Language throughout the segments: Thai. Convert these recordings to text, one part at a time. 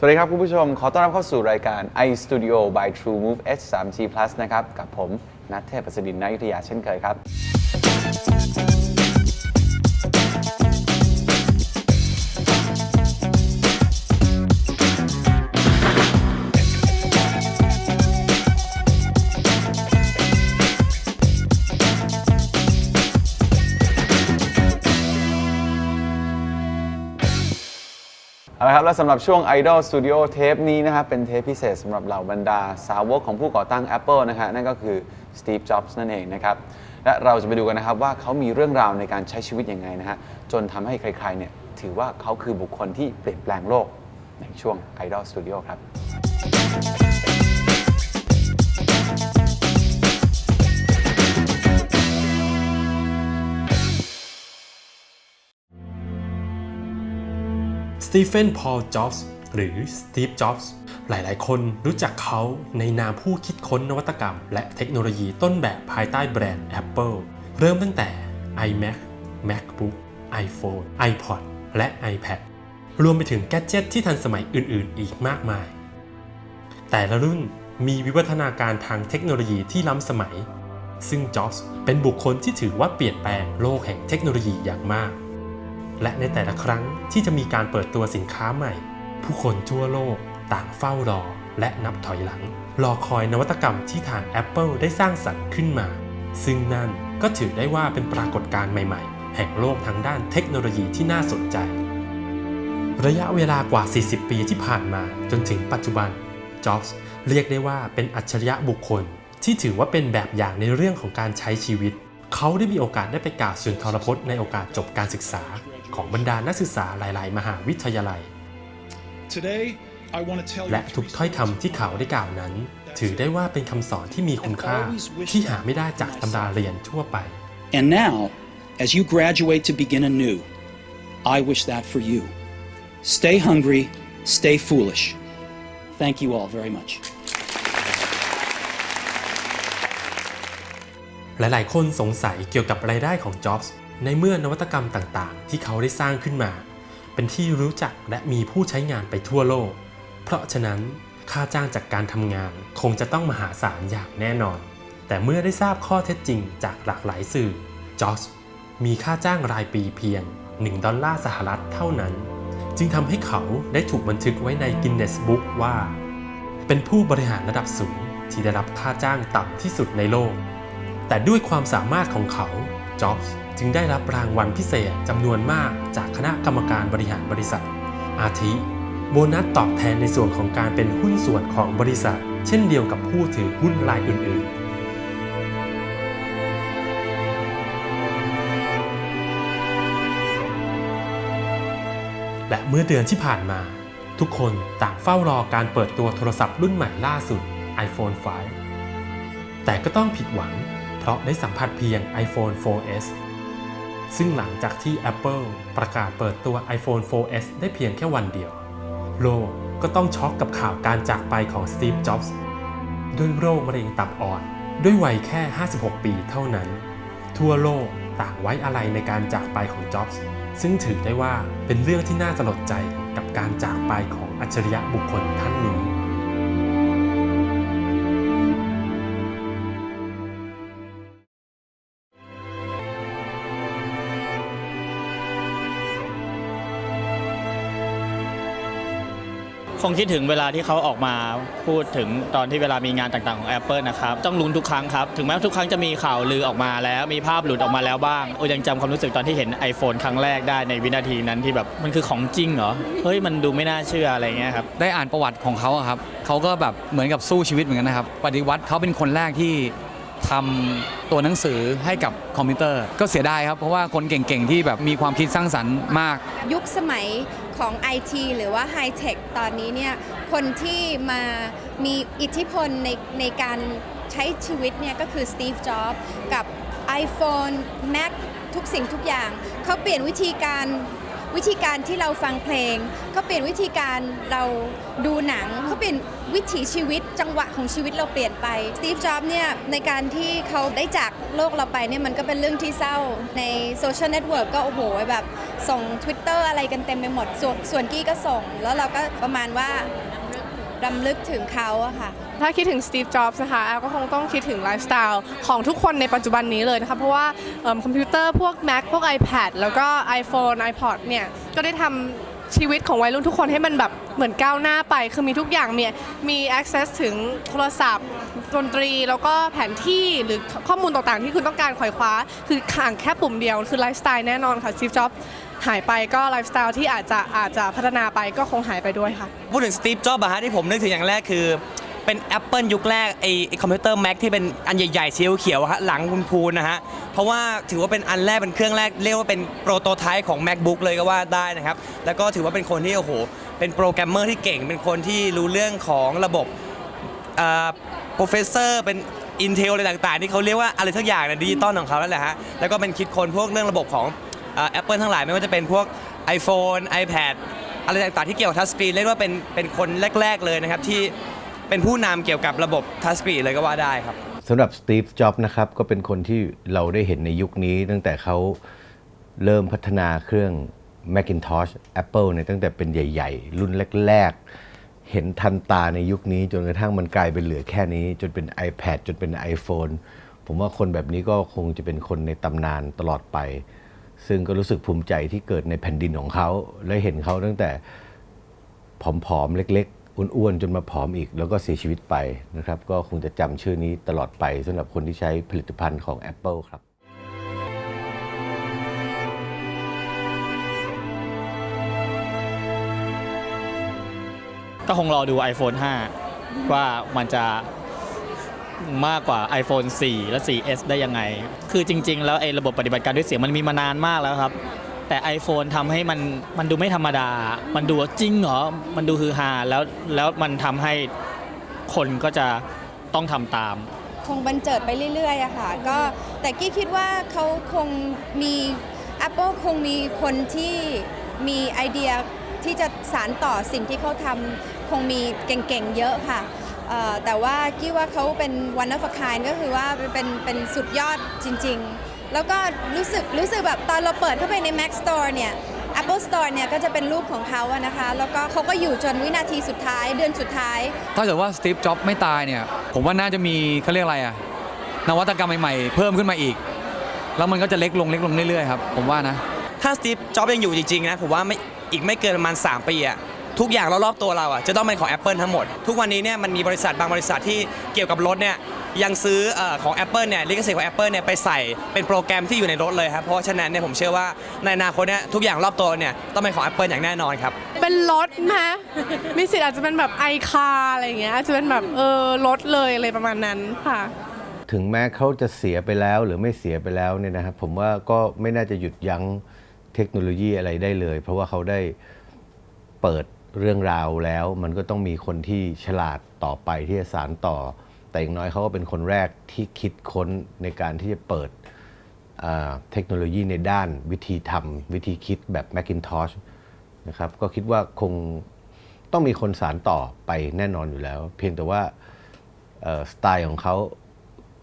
สวัสดีครับ คุณผู้ชม ขอต้อนรับเข้าสู่รายการ iStudio by True Move H 3 G Plus นะครับ กับผม นัทเทพประสิทธิ์นายุทธยาเช่นเคยครับ เอาละครับ และสำหรับช่วง Idol Studio เทปนี้นะครับ เป็นเทปพิเศษสำหรับเหล่าบรรดาสาวกของผู้ก่อตั้ง Apple นะฮะนั่นก็คือ Steve Jobs นั่นเองนะครับ และเราจะไปดูกันนะครับว่าเขามีเรื่องราวในการใช้ชีวิตยังไงนะฮะ จนทำให้ใครๆเนี่ยถือว่าเขาคือบุคคลที่เปลี่ยนแปลงโลกในช่วง Idol Studio ครับ สตีเฟน พอล จ็อบส์ หรือสตีฟ จ็อบส์ หลายๆ คนรู้จักเขาในนามผู้คิดค้นนวัตกรรม และเทคโนโลยีต้นแบบภายใต้แบรนด์ Apple เริ่มตั้งแต่ iMac MacBook iPhone iPod และ iPad รวมไปถึงแกดเจิตที่ทันสมัยอื่น ๆ อีกมากมาย แต่ละรุ่นมีวิวัฒนาการทางเทคโนโลยีที่ล้ำสมัย ซึ่งจ็อบส์เป็นบุคคลที่ถือว่าเปลี่ยนแปลงโลกแห่งเทคโนโลยีอย่างมาก และในแต่ละครั้งที่จะมีการเปิดตัวสินค้าใหม่ ผู้คนทั่วโลกต่างเฝ้ารอและนับถอยหลัง รอคอยนวัตกรรมที่ทาง Apple ได้สร้างสรรค์ขึ้นมา ซึ่งนั่นก็ถือได้ว่าเป็นปรากฏการณ์ใหม่ๆ แห่งโลกทางด้านเทคโนโลยีที่น่าสนใจ ระยะเวลากว่า 40 ปีที่ผ่านมาจนถึงปัจจุบันจ็อบส์เรียกได้ว่าเป็นอัจฉริยะบุคคล ที่ถือว่าเป็นแบบอย่างในเรื่องของการใช้ชีวิต เขาได้มีโอกาสได้ไปกล่าวสุนทรพจน์ในโอกาสจบการศึกษา ของบรรดานักศึกษาหลาย ๆ มหาวิทยาลัย Today, I want to tell you และทุก three ถ้อยคำที่เขาได้กล่าวนั้น ถือได้ว่าเป็นคำสอนที่มีคุณค่าที่หาไม่ได้จากตำราเรียนทั่วไป And now, as you graduate to begin anew, I wish that for you. Stay hungry, stay foolish. Thank you all very much. หลาย ๆ คนสงสัยเกี่ยวกับรายได้ของจ็อบส์ ในเมื่อนวัตกรรมต่างๆ ที่เขาได้สร้างขึ้นมา เป็นที่รู้จักและมีผู้ใช้งานไปทั่วโลก เพราะฉะนั้นค่าจ้างจากการทำงานคงจะต้องมหาศาลอย่างแน่นอน แต่เมื่อได้ทราบข้อเท็จจริงจากหลากหลายสื่อจอบส์มีค่าจ้างรายปีเพียง 1 ดอลลาร์สหรัฐเท่านั้น จึงทำให้เขาได้ถูกบันทึกไว้ในกินเนสบุ๊กว่า เป็นผู้บริหารระดับสูงที่ได้รับค่าจ้างต่ำที่สุดในโลก แต่ด้วยความสามารถของเขาจอบส์ จึงได้รับรางวัลพิเศษจำนวนมากจากคณะกรรมการบริหารบริษัท อาทิ โบนัสตอบแทนในส่วนของการเป็นหุ้นส่วนของบริษัท เช่นเดียวกับผู้ถือหุ้นรายอื่น ๆและเมื่อเดือนที่ผ่านมา ทุกคนต่างเฝ้ารอการเปิดตัวโทรศัพท์รุ่นใหม่ล่าสุด iPhone 5 แต่ก็ต้องผิดหวัง เพราะได้สัมผัสเพียง iPhone 4S ซึ่งหลังจากที่ Apple ประกาศเปิดตัว iPhone 4S ได้เพียงแค่วันเดียว โลกก็ต้องช็อกกับข่าวการจากไปของ Steve Jobs ด้วยโรคมะเร็งตับอ่อน ด้วยวัยแค่ 56 ปีเท่านั้น ทั่วโลกต่างไว้อะไรในการจากไปของ Jobs ซึ่งถือได้ว่าเป็นเรื่องที่น่าสลดใจกับการจากไปของอัจฉริยะบุคคลท่านนี้ คงคิดถึงเวลาที่เขาออกมาพูดถึงตอนที่เวลามีงานต่างๆของ Apple นะครับ ต้องลุ้นทุกครั้งครับ ถึงแม้ว่าทุกครั้งจะมีข่าวลือออกมาแล้วมีภาพหลุดออกมาแล้วบ้างโอ้ยังจำความรู้สึกตอนที่เห็น iPhone ครั้งแรกได้ในวินาทีนั้นที่แบบมันคือของจริงเหรอเฮ้ยมันดูไม่น่าเชื่ออะไรเงี้ยครับได้อ่านประวัติของเขาอะครับเขาก็แบบเหมือนกับสู้ชีวิตเหมือนกันนะครับปฏิวัติเขาเป็นคนแรกที่ ทำตัวหนังสือให้กับคอมพิวเตอร์ ก็เสียดายครับ เพราะว่าคนเก่งๆ ที่แบบมีความคิดสร้างสรรค์มาก ยุคสมัยของ IT หรือว่าไฮเทคตอนนี้เนี่ยคนที่มามีอิทธิพลในในการใช้ชีวิตเนี่ยก็คือสตีฟจ็อบส์กับ iPhone Mac ทุกสิ่งทุกอย่าง เขาเปลี่ยนวิธีการ วิธีการที่เราฟังเพลงเขาเปลี่ยนวิธีการเราดูหนังเขาเปลี่ยนวิถีชีวิตจังหวะของชีวิตเราเปลี่ยนไปสตีฟจ็อบเนี่ยในการที่เขาได้จากโลกเราไปเนี่ยมันก็เป็นเรื่องที่เศร้าในโซเชียลเน็ตเวิร์กก็โอ้โหแบบส่ง Twitter อะไรกันเต็มไปหมดส่วนส่วนกี้ก็ส่ง แล้วเราก็ประมาณว่า รำลึกถึงเขาอะค่ะ ถ้าคิดถึงสตีฟ จ็อบส์นะคะแอลก็คงต้องคิดถึงไลฟ์สไตล์ของทุกคนในปัจจุบันนี้เลยนะคะ เพราะว่าเอิ่มคอมพิวเตอร์พวก Mac พวก iPad แล้วก็ iPhone iPod เนี่ย ก็ได้ทำชีวิตของวัยรุ่นทุกคนให้มันแบบเหมือนก้าวหน้าไป คือมีทุกอย่างมีมี access ถึงโทรศัพท์ดนตรี แล้วก็แผนที่หรือข้อมูลต่างๆ ที่คุณต้องการขวายคว้า คือข่างแค่ปุ่มเดียว คือไลฟ์สไตล์แน่นอนค่ะสตีฟ จ็อบส์ หายไปก็ไลฟ์สไตล์ที่อาจจะอาจจะพัฒนาไปก็คงหายไปด้วยค่ะ พูดถึงสตีฟจ็อบส์อะฮะที่ผมนึกถึงอย่างแรกคือ เป็น Apple ยุคแรกไอ้คอมพิวเตอร์ Mac ที่เป็นอันใหญ่ๆสีเขียวๆอะฮะหลังคุณพูนนะฮะ เพราะว่าถือว่าเป็นอันแรกเป็นเครื่องแรก เรียกว่าเป็นโปรโตไทป์ของ MacBook เลยก็ว่าได้นะครับ แล้วก็ถือว่าเป็นคนที่โอ้โหเป็นโปรแกรมเมอร์ที่เก่ง เป็นคนที่รู้เรื่องของระบบโปรเฟสเซอร์เป็น Intel อะไรต่างๆ ที่เขาเรียกว่าอะไรสักอย่างนะดิจิตอลของเขาแล้วแหละฮะแล้วก็เป็นคิดคนพวกเรื่องระบบของ แอปเปิลทั้งหลายไม่ว่าจะเป็นพวก iPhone iPad อะไรต่างๆที่เกี่ยวกับทัชสกรีนเรียกว่าเป็นเป็นคนแรก ๆ เลยนะครับ ที่เป็นผู้นำเกี่ยวกับระบบทัชสกรีนเลยก็ว่าได้ครับ สำหรับสตีฟจ็อบส์นะครับก็เป็นคนที่เราได้เห็นในยุคนี้ ตั้งแต่เขาเริ่มพัฒนาเครื่อง Macintosh Apple เนี่ยตั้งแต่เป็นใหญ่ ๆ รุ่นแรก ๆ เห็นทันตาในยุคนี้ จนกระทั่งมันกลายเป็นเหลือแค่นี้ จนเป็น iPad จนเป็น iPhone ผมว่าคนแบบนี้ก็คงจะเป็นคนในตำนานตลอดไป ซึ่งก็รู้สึกภูมิใจที่เกิดในแผ่นดินของเขา และเห็นเขาตั้งแต่ผอมๆ เล็กๆ อ้วนๆ จนมาผอมอีก แล้วก็เสียชีวิตไปนะครับ ก็คงจะจำชื่อนี้ตลอดไปสำหรับคนที่ใช้ผลิตภัณฑ์ของ Apple ครับก็คงรอดู iPhone 5 ว่ามันจะ มากกว่า iPhone 4 และ 4S ได้ยังไง คือจริง ๆ แล้วไอ้ระบบปฏิบัติการด้วยเสียงมันมีมานานมากแล้วครับ แต่ iPhone ทำให้มันมันดูไม่ธรรมดา มันดูจริงเหรอ มันดูคือฮาแล้วแล้วมันทำให้คนก็จะต้องทำตาม คงบันเจิดไปเรื่อยๆอะค่ะก็แต่กี้คิดว่าเขาคงมี Apple คงมีคนที่มีไอเดียที่จะสารต่อสิ่งที่เขาทำคงมีเก่งๆเยอะค่ะ เอ่อแต่ว่ากี้ว่าเขาเป็น one of a kind ก็คือว่าเป็นเป็นสุดยอดจริง ๆ แล้วก็รู้สึกรู้สึกแบบตอนเราเปิดเข้าไปใน Mac Store เนี่ย Apple Store เนี่ยก็จะเป็นรูปของเขาอะนะคะ แล้วก็เขาก็อยู่จนวินาทีสุดท้ายเดือนสุดท้าย ถ้าเกิดว่าสตีฟจ็อบส์ไม่ตายเนี่ย ผมว่าน่าจะมีเขาเรียกอะไรอะนวัตกรรมใหม่ๆ เพิ่มขึ้นมาอีก แล้วมันก็จะเล็กลงเล็กลงเรื่อยๆครับ ผมว่านะ ถ้าสตีฟจ็อบส์ยังอยู่จริงๆนะ ผมว่าไม่อีกไม่เกินประมาณ 3 ปีอะ ทุกอย่างรอบๆตัวเราอะจะต้องเป็นของ Apple ทั้งหมด ทุกวันนี้เนี่ยมันมีบริษัทบางบริษัทที่เกี่ยวกับรถเนี่ยยังซื้อเออของ Apple เนี่ยลิขสิทธิ์ของ Apple เนี่ยไปใส่เป็นโปรแกรมที่อยู่ในรถเลยครับเพราะฉะนั้นเนี่ยผมเชื่อว่าในอนาคตเนี่ยทุกอย่างรอบตัวเนี่ยต้องเป็นของ Apple อย่างแน่นอนครับ เป็นรถไหมมีสิทธิ์อาจจะเป็นแบบไอคาอะไรอย่างเงี้ยอาจจะเป็นแบบเออรถเลยอะไรประมาณนั้นค่ะ ถึงแม้เขาจะเสียไปแล้วหรือไม่เสียไปแล้วเนี่ยนะครับผมว่าก็ไม่น่าจะหยุดยั้งเทคโนโลยีอะไรได้เลย เพราะว่าเขาได้เปิด เรื่องราวแล้ว มันก็ต้องมีคนที่ฉลาดต่อไปที่จะสานต่อ แต่อย่างน้อยเขาก็เป็นคนแรกที่คิดค้นในการที่จะเปิดเทคโนโลยีในด้านวิธีทำวิธีคิดแบบ Macintosh นะครับก็คิดว่าคงต้องมีคนสานต่อไปแน่นอนอยู่แล้ว เพียงแต่ว่าสไตล์ของเขา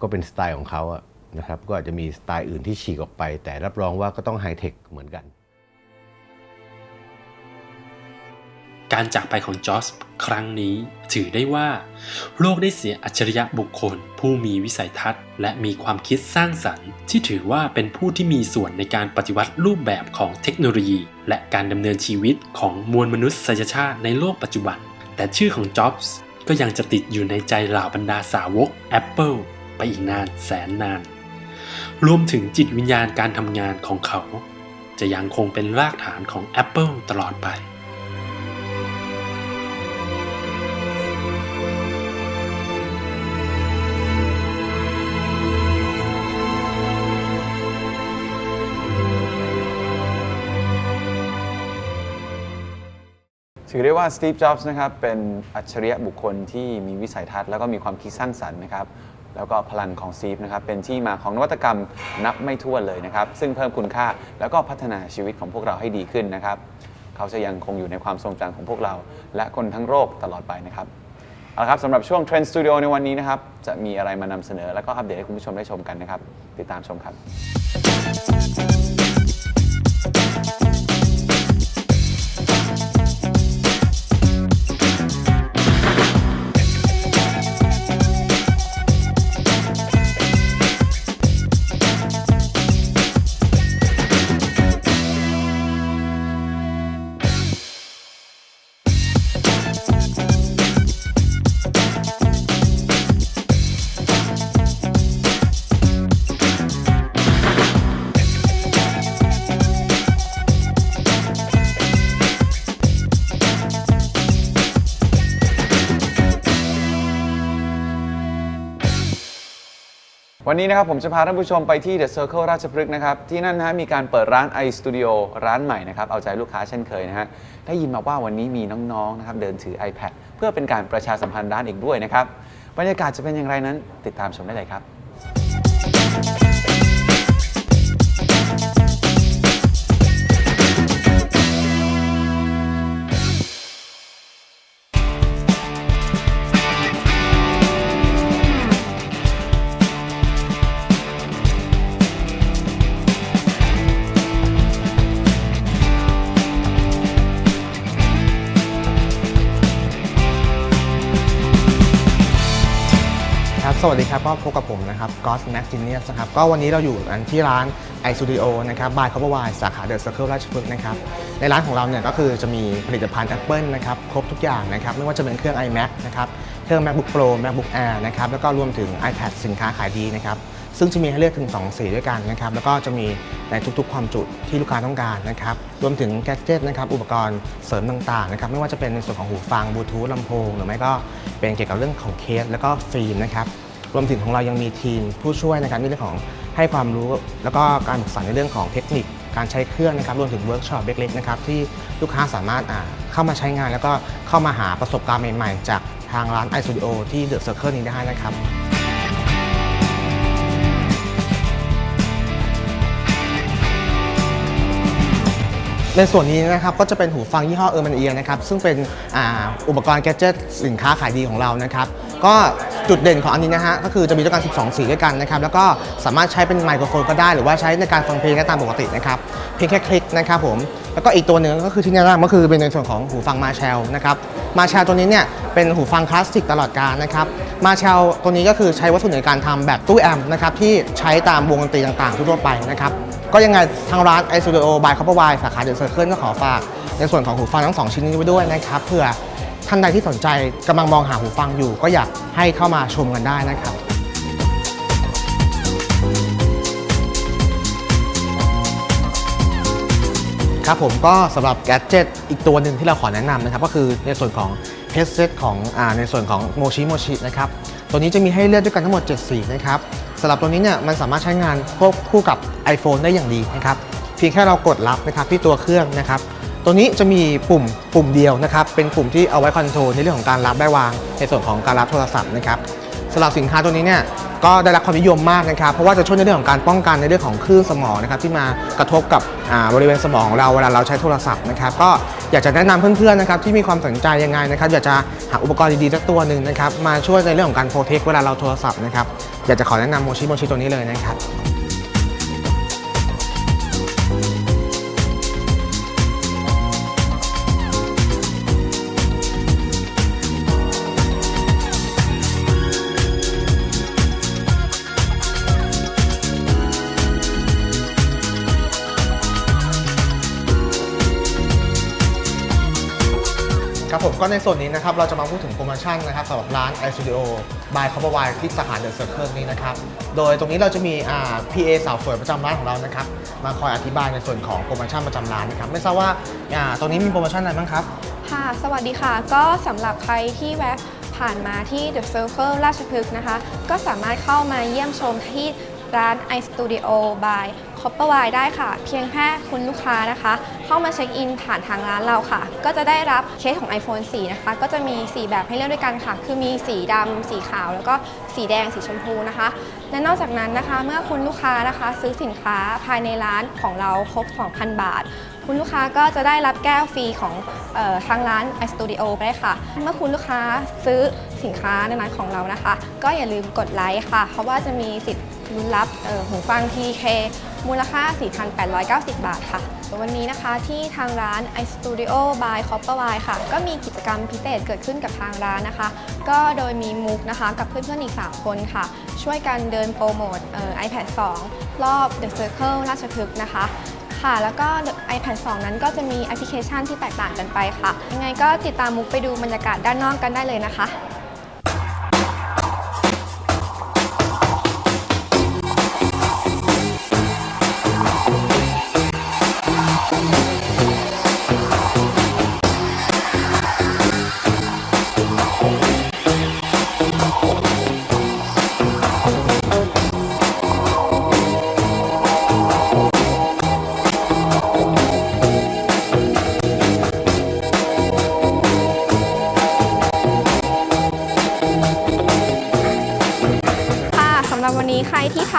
ก็เป็นสไตล์ของเขาอะนะครับก็อาจจะมีสไตล์อื่นที่ฉีกออกไป แต่รับรองว่าก็ต้องไฮเทคเหมือนกัน การจากไปของจอสครั้งนี้ถือได้ว่า โลกได้เสียอัจฉริยะบุคคล ผู้มีวิสัยทัศน์ และมีความคิดสร้างสรรค์ ที่ถือว่าเป็นผู้ที่มีส่วนในการปฏิวัติรูปแบบของเทคโนโลยี และการดำเนินชีวิตของมวลมนุษยชาติในโลกปัจจุบัน แต่ชื่อของจ็อบส์ก็ยังจะติดอยู่ในใจเหล่าบรรดาสาวก Apple ไปอีกนานแสนนาน รวมถึงจิตวิญญาณการทำงานของเขา จะยังคงเป็นรากฐานของ Apple ตลอดไป ถือได้ว่าสตีฟ จ็อบส์นะครับเป็นอัจฉริยะบุคคลที่มีวิสัยทัศน์แล้วก็มีความคิดสร้างสรรค์นะครับแล้วก็พลังของซีฟนะครับเป็นที่มาของนวัตกรรมนับไม่ถ้วนเลยนะครับ ซึ่งเพิ่มคุณค่าแล้วก็พัฒนาชีวิตของพวกเราให้ดีขึ้นนะครับ เขาจะยังคงอยู่ในความทรงจำของพวกเรา และคนทั้งโลกตลอดไปนะครับเอาละครับสำหรับช่วง Trend Studio ในวันนี้นะครับ จะมีอะไรมานำเสนอ แล้วก็อัปเดตให้คุณผู้ชมได้ชมกันนะครับ ติดตามชมครับ วันนี้นะครับผมจะพาท่านผู้ชมไปที่ The Circle ราชพฤกษ์นะครับ ที่นั่นนะฮะมีการเปิดร้าน iStudio ร้านใหม่นะครับ เอาใจลูกค้าเช่นเคยนะฮะ ได้ยินมาว่าวันนี้มีน้องๆนะครับเดินถือ iPad เพื่อเป็นการประชาสัมพันธ์ร้านอีกด้วยนะครับ บรรยากาศจะเป็นอย่างไรนั้น ติดตามชมได้เลยครับ สวัสดีครับก็พบกับผมนะครับ g o s Max Genius นะครับก็วันนี้เราอยู่ันที่ร้าน iStudio นะครับ by c o p p e r w i สาขา The Circle ราชพฤกษ์นะครับในร้านของเราเนี่ยก็คือจะมีผลิตภัณฑ์ Apple นะครับครบทุกอย่างนะครับไม่ว่าจะเป็นเครื่อง iMac นะครับเครื่อง MacBook Pro MacBook Air นะครับแล้วก็รวมถึง iPad สินค้าขายดีนะครับซึ่งจะมีให้เลือกถึง 2 สีด้วยกันนะครับแล้วก็จะมีในทุกๆ ความจุที่ลูกค้าต้องการนะครับรวมถึงแกจ g e t นะครับอุปกรณ์เสริมต่างๆนะครับไม่ว่าจะเป็นในส่วนของหูฟังบลูทูธลำโพงหรือไม่ก็เป็นเกี่ยวกับเรื่องของเคสแล้วก็ฟิล์มนะครับ รวมถึงของเรายังมีทีมผู้ช่วยในการในเรื่องของให้ความรู้ แล้วก็การศึกษาในเรื่องของเทคนิค การใช้เครื่องนะครับรวมถึงเวิร์กช็อปเล็กๆนะครับที่ลูกค้าสามารถอ่าเข้ามาใช้งาน แล้วก็เข้ามาหาประสบการณ์ใหม่ ๆ จากทางร้าน iStudio ที่เดอะเซอร์เคิลนี้ได้นะครับ ในส่วนนี้นะครับก็จะเป็นหูฟังยี่ห้อเออร์มันเอียนะครับซึ่งเป็นออุปกรณ์แกจ g e t สินค้าขายดีของเรานะครับก็จุดเด่นของอันนี้นะฮะก็คือจะมีด้วยกัน 12 สีด้วยกันนะครับแล้วก็สามารถใช้เป็นไมโครโฟนก็ได้ หรือว่าใช้ในการฟังเพลงได้ตามปกตินะครับเพียงแค่คลิกนะครับผมแล้วก็อีกตัวหนึ่งก็คือที่แน่ๆก็คือเป็นในส่วนของหูฟังมาแชลนะครับมาแชลตัวนี้เนี่ยเป็นหูฟังคลาสสิกตลอดกาลนะครับมาแชลตัวนี้ก็คือใช้วัสดุในการทำแบบตู้แอมป์นะครับที่ใช้ตามวงดนตรีต่างๆทั่วไปนะครับ ก็ยังไงทางร้าน i Studio by c o p p e r w i สาขาเดอะเซอร์เคิลก็ขอฝาก ในส่วนของหูฟังทั้ง2ชิ้นนี้ไว้ด้วยนะครับเผื่อท่านใดที่สนใจกำลังมองหาหูฟังอยู่ ก็อยากให้เข้ามาชมกันได้นะครับครับผมก็สำหรับแกจ e t อีกตัวหนึ่งที่เราขอแนะนำนะครับ ก็คือในส่วนของ headset ของอในส่วนของ Moshi Moshi นะครับ ตัวนี้จะมีให้เลือกด้วยกันทั้งหมด 7 สีนะครับสำหรับตัวนี้เนี่ยมันสามารถใช้งานควบคู่กับ iPhone ได้อย่างดีนะครับเพียงแค่เรากดรับนะครับที่ตัวเครื่องนะครับตัวนี้จะมีปุ่มปุ่มเดียวนะครับเป็นปุ่มที่เอาไว้คอนโทรลในเรื่องของการรับได้วาง ในส่วนของการรับโทรศัพท์นะครับ สำหรับสินค้าตัวนี้เนี่ยก็ได้รับความนิยมมากนะครับ เพราะว่าจะช่วยในเรื่องของการป้องกันในเรื่องของคลื่นสมองนะครับที่มากระทบกับบริเวณสมองเราเวลาเราใช้โทรศัพท์นะครับ ก็อยากจะแนะนำเพื่อนๆนะครับที่มีความสนใจยังไงนะครับอยากจะหาอุปกรณ์ดีๆสักตัวหนึ่งนะครับมาช่วยในเรื่องของการโปรเทคเวลาเราโทรศัพท์นะครับอยากจะขอแนะนำโมชิโมชิตัวนี้เลยนะครับ ก็ในส่วนนี้นะครับเราจะมาพูดถึงโปรโมชั่นนะครับสำหรับร้าน iStudio by c o p p e r w i ที่สาขา The Circle นี้นะครับโดยตรงนี้เราจะมีอ่า PA สาวสวยประจำร้านของเรานะครับมาคอยอธิบายในส่วนของโปรโมชั่นประจำร้านนะครับไม่ทราบว่าอ่าตรงนี้มีโปรโมชั่นอะไรบ้างครับ ค่ะ สวัสดีค่ะ ก็สำหรับใครที่แวะผ่านมาที่ The Circle ราชพฤกษ์นะคะ ก็สามารถเข้ามาเยี่ยมชมที่ร้าน iStudio by c Copper Wire ได้ค่ะ เพียงแค่คุณลูกค้านะคะ เข้ามาเช็คอินผ่านทางร้านเราค่ะ ก็จะได้รับเคสของ iPhone 4 นะคะ ก็จะมี 4 แบบให้เลือกด้วยกันค่ะ คือมีสีดำสีขาว แล้วก็สีแดงสีชมพูนะคะ และนอกจากนั้นนะคะ เมื่อคุณลูกค้านะคะ ซื้อสินค้าภายในร้านของเราครบ 2,000 บาทคุณลูกค้าก็จะได้รับแก้วฟรีของออทางร้าน iStudio ไปได้ค่ะ เมื่อคุณลูกค้าซื้อสินค้าในร้านของเรานะคะ ก็อย่าลืมกดไลค์ค่ะ เพราะว่าจะมีสิทธิ์ลุ้นรับหูฟัง TK มูลค่า 4,890 บาทค่ะ วันนี้นะคะที่ทางร้าน iStudio by c o p p e r w i ค่ะ ก็มีกิจกรรมพิเศษเกิดขึ้นกับทางร้านนะคะ ก็โดยมีมุกนะคะกับเพื่อนๆอีก 3 คนค่ะ ช่วยกันเดินโปรโมทเอ่อ iPad 2 รอบ The Circle ราชพฤกษ์นะคะ ค่ะ แล้วก็ iPad 2 นั้นก็จะมีแอปพลิเคชันที่แตกต่างกันไปค่ะ ยังไงก็ติดตามมุกไปดูบรรยากาศด้านนอกกันได้เลยนะคะ ค่ะ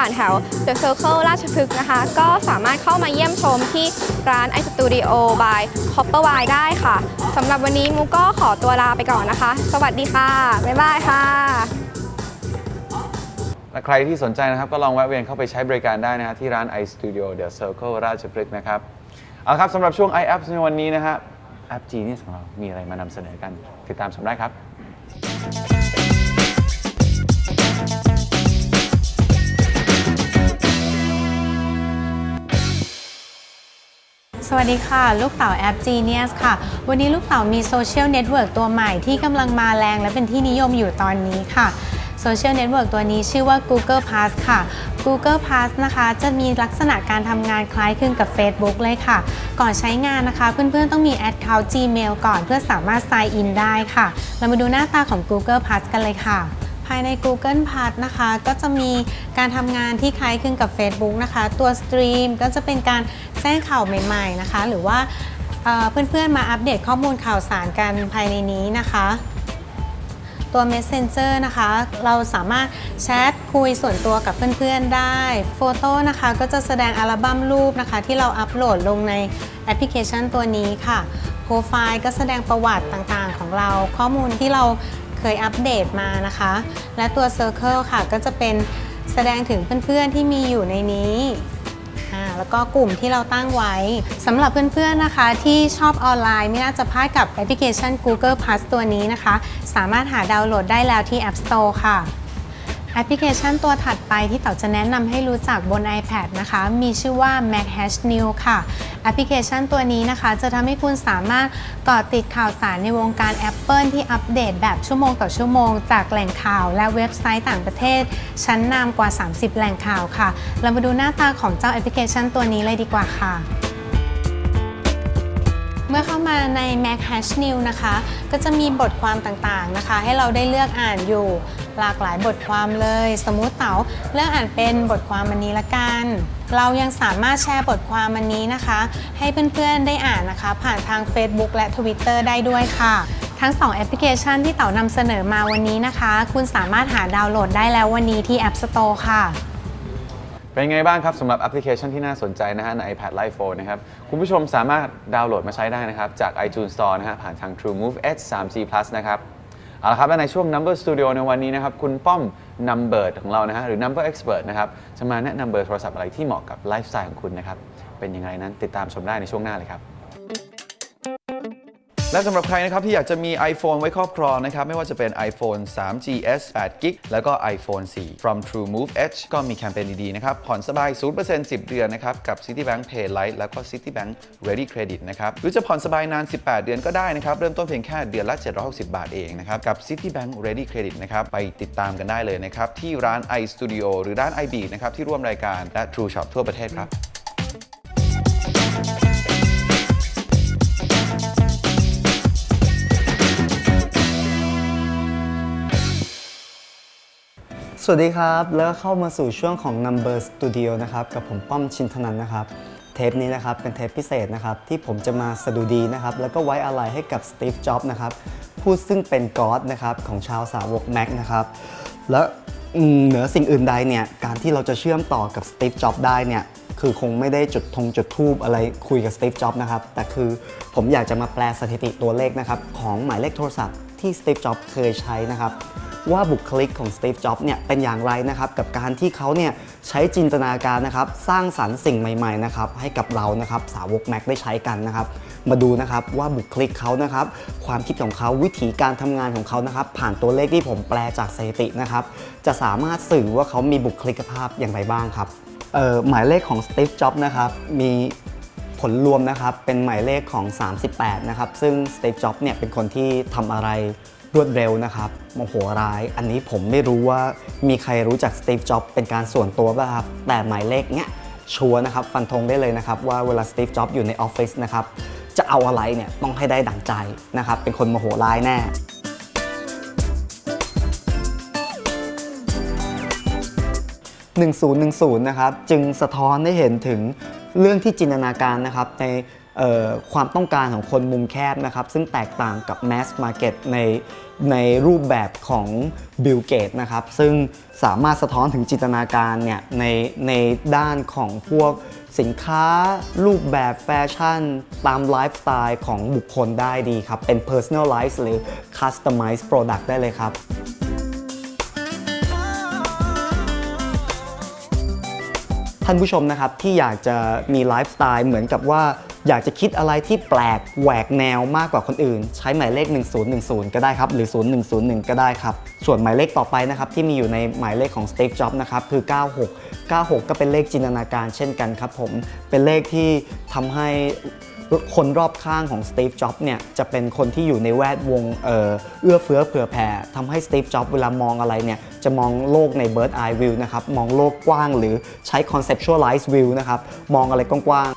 านแถว The Circle ราชพฤกษ์นะคะ ก็สามารถเข้ามาเยี่ยมชมที่ร้าน iStudio by Copper w i ได้ค่ะสำหรับวันนี้มูก็ขอตัวลาไปก่อนนะคะ สวัสดีค่ะ บ๊ายบายค่ะ และใครที่สนใจนะครับก็ลองแวะเวียนเข้าไปใช้บริการได้นะฮะที่ร้าน iStudio The Circle ราชพฤกษ์นะครับ เอาละครับสำหรับช่วง iApps ในวันนี้นะฮะแอป Genius ของเรามีอะไรมานำเสนอกัน ติดตามชมได้ครับ สวัสดีค่ะ ลูกเต๋าแอป Genius ค่ะ วันนี้ลูกเต๋ามีโซเชียลเน็ตเวิร์กตัวใหม่ที่กำลังมาแรงและเป็นที่นิยมอยู่ตอนนี้ค่ะโซเชียลเน็ตเวิร์กตัวนี้ชื่อว่า Google Plus ค่ะ Google Plus นะคะจะมีลักษณะการทำงานคล้ายคลึงกับ Facebook เลยค่ะ ก่อนใช้งานนะคะ เพื่อนๆต้องมี Account Gmail ก่อนเพื่อสามารถ sign in ได้ค่ะ เรามาดูหน้าตาของ Google Plus กันเลยค่ะ ภายใน Google Plus นะคะ ก็จะมีการทำงานที่คล้ายคลึงกับ Facebook นะคะ ตัวสตรีมก็จะเป็นการแจ้งข่าวใหม่ ๆ นะคะ หรือว่าเเพื่อนๆ มาอัปเดตข้อมูลข่าวสารกันภายในนี้นะคะ ตัว Messenger นะคะ เราสามารถแชทคุยส่วนตัวกับเพื่อนๆ ได้โฟโต้นะคะ ก็จะแสดงอัลบั้มรูปนะคะ ที่เราอัปโหลดลงในแอปพลิเคชันตัวนี้ค่ะโปรไฟล์ก็แสดงประวัติต่างๆ ของเรา ข้อมูลที่เรา เคยอัปเดตมานะคะ และตัว Circle ค่ะก็จะเป็นแสดงถึงเพื่อนๆที่มีอยู่ในนี้แล้วก็กลุ่มที่เราตั้งไว้สำหรับเพื่อนๆนะคะที่ชอบออนไลน์ไม่น่าจะพลาดกับแอปพลิเคชัน Google Plus ตัวนี้นะคะ สามารถหาดาวน์โหลดได้แล้วที่ App Store ค่ะ แอปพลิเคชันตัวถัดไปที่เต๋าจะแนะนำให้รู้จักบน iPad นะคะ มีชื่อว่า Mac Hash New ค่ะ แอปพลิเคชันตัวนี้นะคะ จะทำให้คุณสามารถเกาะติดข่าวสารในวงการ Apple ที่อัปเดตแบบชั่วโมงต่อชั่วโมง จากแหล่งข่าวและเว็บไซต์ต่างประเทศ ชั้นนำกว่า 30 แหล่งข่าวค่ะ เรามาดูหน้าตาของเจ้าแอปพลิเคชันตัวนี้เลยดีกว่าค่ะเมื่อเข้ามาใน Mac Hash New นะคะ ก็จะมีบทความต่างๆนะคะ ให้เราได้เลือกอ่านอยู่ หลากหลายบทความเลย สมมุติเต๋าเลือกอ่านเป็นบทความวันนี้ละกัน เรายังสามารถแชร์บทความวันนี้นะคะ ให้เพื่อนๆได้อ่านนะคะ ผ่านทาง Facebook และ Twitter ได้ด้วยค่ะ ทั้ง 2 แอปพลิเคชันที่เต๋านำเสนอมาวันนี้นะคะ คุณสามารถหาดาวน์โหลดได้แล้ววันนี้ที่ App Store ค่ะ เป็นไงบ้างครับสำหรับแอปพลิเคชันที่น่าสนใจนะฮะใน iPad l i p h o n e นะครับ คุณผู้ชมสามารถดาวน์โหลดมาใช้ได้นะครับ จาก iTunes Store นะฮะผ่านทาง TrueMove Edge 3G Plus นะครับ เอาละครับและในช่วง Number Studio ในวันนี้นะครับคุณป้อม Number ของเรานะฮะหรือ Number Expert นะครับจะมาแนะนำเบอร์โทรศัพท์อะไรที่เหมาะกับไลฟ์สไตล์ของคุณนะครับเป็นยังไงนั้นติดตามชมได้ในช่วงหน้าเลยครับ และสำหรับใครนะครับที่อยากจะมี iPhone ไว้ครอบครองนะครับ ไม่ว่าจะเป็น iPhone 3GS 8 g b แล้วก็ iPhone 4 from True Move Edge ก็มีแคมเปญดีๆนะครับ ผ่อนสบาย 0% 10 เดือนนะครับ กับ Citibank Pay Lite แล้วก็ Citibank Ready Credit นะครับ หรือจะผ่อนสบายนาน 18 เดือนก็ได้นะครับ เริ่มต้นเพียงแค่เดือนละ 760 บาทเองนะครับ กับ Citibank Ready Credit นะครับ ไปติดตามกันได้เลยนะครับ ที่ร้าน iStudio หรือร้าน iB นะครับที่ร่วมรายการและ True Shop ทั่วประเทศครับ สวัสดีครับ แล้วก็เข้ามาสู่ช่วงของ Number Studio นะครับ กับผมป้อมชินทนันนะครับ เทปนี้นะครับ เป็นเทปพิเศษนะครับ ที่ผมจะมาสดุดีนะครับ แล้วก็ไว้อะไรให้กับสตีฟจ็อบส์นะครับ ผู้ซึ่งเป็นก็อดนะครับ ของชาวสาวกแม็กนะครับ และเหนือสิ่งอื่นใดเนี่ย การที่เราจะเชื่อมต่อกับสตีฟจ็อบส์ได้เนี่ยคือคงไม่ได้จุดธงจุดทูบอะไรคุยกับสตีฟจ็อบส์นะครับ แต่คือผมอยากจะมาแปลสถิติตัวเลขนะครับ ของหมายเลขโทรศัพท์ที่สตีฟจ็อบส์เคยใช้นะครับ ว่าบุคลิกของสตีฟจ็อบส์เนี่ยเป็นอย่างไรนะครับกับการที่เขาเนี่ยใช้จินตนาการนะครับสร้างสรรค์สิ่งใหม่ๆนะครับให้กับเรานะครับสาวกแม็กได้ใช้กันนะครับมาดูนะครับว่าบุคลิกเขานะครับความคิดของเขาวิธีการทำงานของเขานะครับผ่านตัวเลขที่ผมแปลจากสถิตินะครับจะสามารถสื่อว่าเขามีบุคลิกภาพอย่างไรบ้างครับเอ่อหมายเลขของสตีฟจ็อบส์นะครับมีผลรวมนะครับเป็นหมายเลขของ 38 นะครับ ซึ่งสตีฟจ็อบส์เนี่ยเป็นคนที่ทำอะไร รวดเร็วนะครับโมโหร้าย อันนี้ผมไม่รู้ว่ามีใครรู้จักสตีฟจ็อบส์เป็นการส่วนตัวป่ะครับ แต่หมายเลขเนี้ยชัวร์นะครับ ฟันธงได้เลยนะครับ ว่าเวลาสตีฟจ็อบส์อยู่ในออฟฟิศนะครับ จะเอาอะไรเนี่ยต้องให้ได้ดั่งใจนะครับ เป็นคนโมโหร้ายแน่1010นะครับจึงสะท้อนให้เห็นถึงเรื่องที่จินตนาการนะครับใน ความต้องการของคนมุมแคบนะครับซึ่งแตกต่างกับ Mass Market ในในรูปแบบของ Bill Gates นะครับซึ่งสามารถสะท้อนถึงจินตนาการเนี่ยในในด้านของพวกสินค้ารูปแบบแฟชั่น ตามไลฟ์สไตล์ของบุคคลได้ดีครับ เป็น personalized หรือ customized product ได้เลยครับ ท่านผู้ชมนะครับที่อยากจะมีไลฟ์สไตล์เหมือนกับว่าอยากจะคิดอะไรที่แปลกแหวกแนวมากกว่าคนอื่น ใช้หมายเลข 1010 ก็ได้ครับ หรือ 0101 ก็ได้ครับ ส่วนหมายเลขต่อไปนะครับที่มีอยู่ในหมายเลขของ Steve Jobs นะครับคือ 96 96 ก็เป็นเลขจินตนาการเช่นกันครับผมเป็นเลขที่ทำให้ คนรอบข้างของสตีฟจ็อบส์เนี่ยจะเป็นคนที่อยู่ในแวดวงเอ,อ,เอื้อเฟื้อเผื่อแผ่ทำให้สตีฟจ็อบส์เวลามองอะไรเนี่ยจะมองโลกใน bird eye view นะครับ มองโลกกว้างหรือใช้ conceptualize view นะครับ มองอะไรกว้างๆ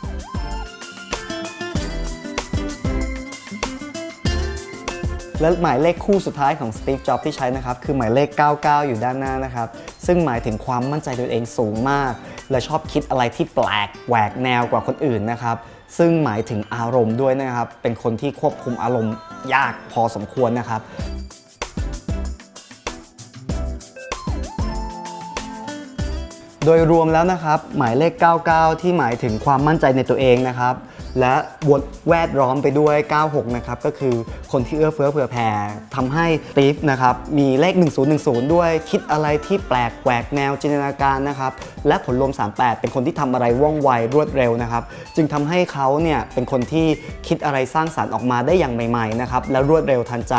และหมายเลขคู่สุดท้ายของสตีฟ จ็อบส์ที่ใช้นะครับ คือหมายเลข 99 อยู่ด้านหน้านะครับ ซึ่งหมายถึงความมั่นใจตัวเองสูงมาก และชอบคิดอะไรที่แปลกแหวกแนวกว่าคนอื่นนะครับ ซึ่งหมายถึงอารมณ์ด้วยนะครับ เป็นคนที่ควบคุมอารมณ์ยากพอสมควรนะครับ โดยรวมแล้วนะครับ หมายเลข 99 ที่หมายถึงความมั่นใจในตัวเองนะครับ และวนแวดล้อมไปด้วย 96 นะครับ ก็คือคนที่เอื้อเฟื้อเผื่อแผ่ทำให้ตีฟนะครับ มีเลข 1010 ด้วยคิดอะไรที่แปลกแหวกแนวจินตนาการนะครับ และผลรวม 38 เป็นคนที่ทำอะไรว่องไวรวดเร็วนะครับ จึงทำให้เขาเนี่ยเป็นคนที่คิดอะไรสร้างสรรค์ออกมาได้อย่างใหม่ๆนะครับ แล้วรวดเร็วทันใจ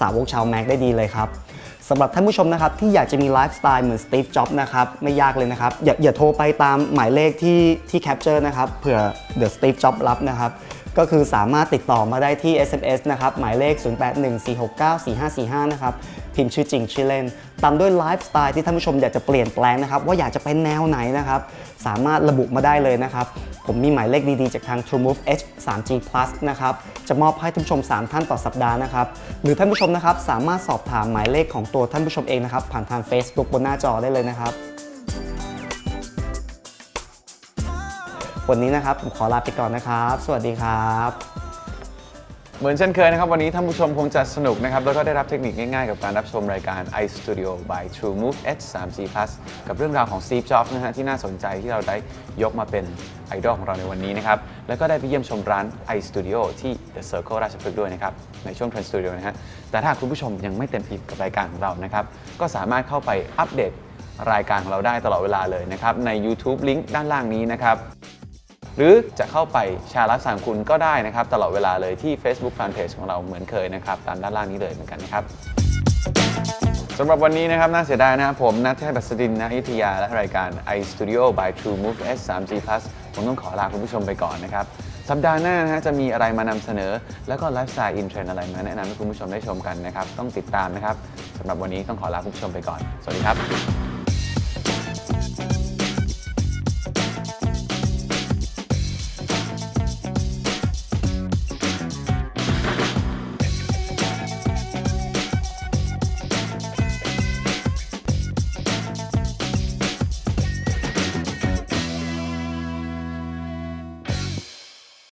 สาวกชาวแม็กได้ดีเลยครับ สำหรับท่านผู้ชมนะครับที่อยากจะมีไลฟ์สไตล์เหมือนสตีฟจ็อบส์นะครับไม่ยากเลยนะครับ อย่าอย่าโทรไปตามหมายเลขที่ที่แคปเจอร์นะครับเผื่อเดอะสตีฟจ็อบส์รับนะครับก็คือสามารถติดต่อมาได้ที่ SMS นะครับ หมายเลข 0814694545 นะครับ พิมพ์ชื่อจริงชื่อเล่น ตามด้วยไลฟ์สไตล์ที่ท่านผู้ชมอยากจะเปลี่ยนแปลงนะครับ ว่าอยากจะเป็นแนวไหนนะครับ สามารถระบุมาได้เลยนะครับ ผมมีหมายเลขดีๆ จากทาง TrueMove H 3G Plus นะครับ จะมอบให้ท่านผู้ชม 3 ท่านต่อสัปดาห์นะครับ หรือท่านผู้ชมนะครับสามารถสอบถามหมายเลขของตัวท่านผู้ชมเองนะครับ ผ่านทาง Facebook บนหน้าจอได้เลยนะครับ วันนี้นะครับผมขอลาไปก่อนนะครับ สวัสดีครับ เหมือนเช่นเคยนะครับ วันนี้ท่านผู้ชมคงจะสนุกนะครับ แล้วก็ได้รับเทคนิคง่ายๆ กับการรับชมรายการ iStudio by True Move H 3 G Plus กับเรื่องราวของ Steve Jobs นะฮะที่น่าสนใจที่เราได้ยกมาเป็นไอดอลของเราในวันนี้นะครับ แล้วก็ได้ไปเยี่ยมชมร้าน iStudio ที่ The Circle ราชพฤกษ์ด้วยนะครับ ในช่วง Trend Studio นะฮะแต่ถ้าคุณผู้ชมยังไม่เต็มอิ่มกับรายการของเรานะครับก็สามารถเข้าไปอัปเดตรายการของเราได้ตลอดเวลาเลยนะครับใน YouTube ลิงก์ด้านล่างนี้นะครับ หรือจะเข้าไปแชร์ไลฟ์สามคุณก็ได้นะครับ ตลอดเวลาเลยที่ Facebook Fanpage ของเราเหมือนเคยนะครับ ตามด้านล่างนี้เลยเหมือนกันนะครับสำหรับวันนี้นะครับน่าเสียดายนะครับผมนัทเทพบัสดินนะอยุธยา และรายการ iStudio by True Move S 3 G Plus ผมต้องขอลาคุณผู้ชมไปก่อนนะครับ สัปดาห์หน้านะฮะจะมีอะไรมานำเสนอ แล้วก็ไลฟ์สไตล์อินเทรนอะไรมาแนะนำให้คุณผู้ชมได้ชมกันนะครับ ต้องติดตามนะครับสำหรับวันนี้ต้องขอลาคุณผู้ชมไปก่อน สวัสดีครับ